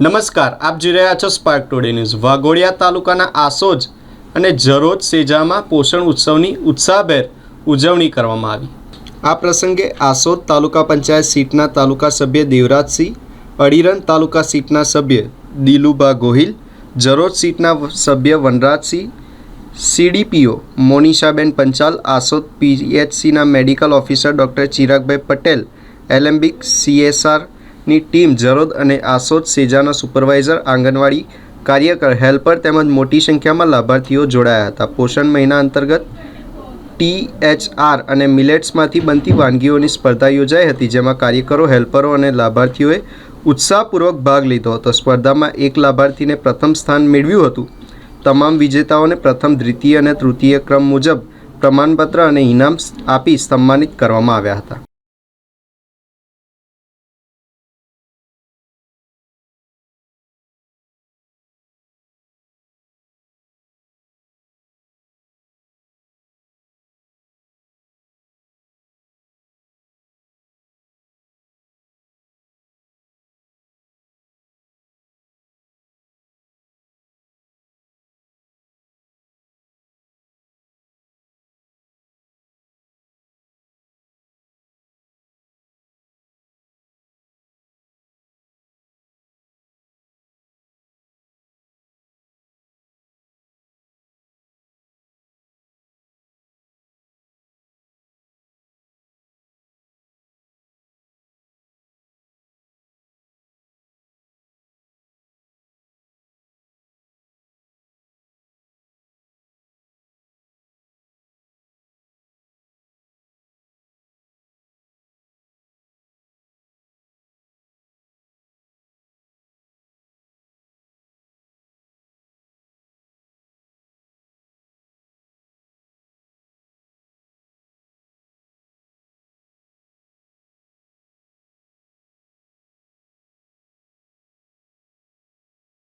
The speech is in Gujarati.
નમસ્કાર, આપ જોઈ રહ્યા છો સ્પાર્ક ટુડે ન્યૂઝ વાઘોડિયા તાલુકાના આસોજ અને જરોજ સેજામાં પોષણ ઉત્સવની ઉત્સાહભેર ઉજવણી કરવામાં આવી. આ પ્રસંગે આસોદ તાલુકા પંચાયત સીટના તાલુકા સભ્ય દેવરાજસિંહ અડીરન તાલુકા સીટના સભ્ય દિલુબા ગોહિલ, જરોજ સીટના સભ્ય Vanrajsinh CDPO Monishaben Panchal, Asod પીએચસીના medical officer doctor Chiragbhai Patel Alembic સીએસઆરની team Jarod અને આસોદ સેજાના સુપરવાઇઝર, આંગણવાડી કાર્યકર, હેલ્પર તેમજ મોટી સંખ્યામાં લાભાર્થીઓ જોડાયા હતા. પોષણ મહિના અંતર્ગત ટીએચઆર અને મિલેટ્સમાંથી બનતી વાનગીઓની સ્પર્ધા યોજાઈ હતી, જેમાં કાર્યકરો, હેલ્પરો અને લાભાર્થીઓએ ઉત્સાહપૂર્વક ભાગ લીધો હતો. સ્પર્ધામાં એક લાભાર્થીને પ્રથમ સ્થાન મેળવ્યું હતું. તમામ વિજેતાઓને પ્રથમ, દ્વિતીય અને તૃતીય ક્રમ મુજબ પ્રમાણપત્ર અને ઇનામ આપી સન્માનિત કરવામાં આવ્યા હતા.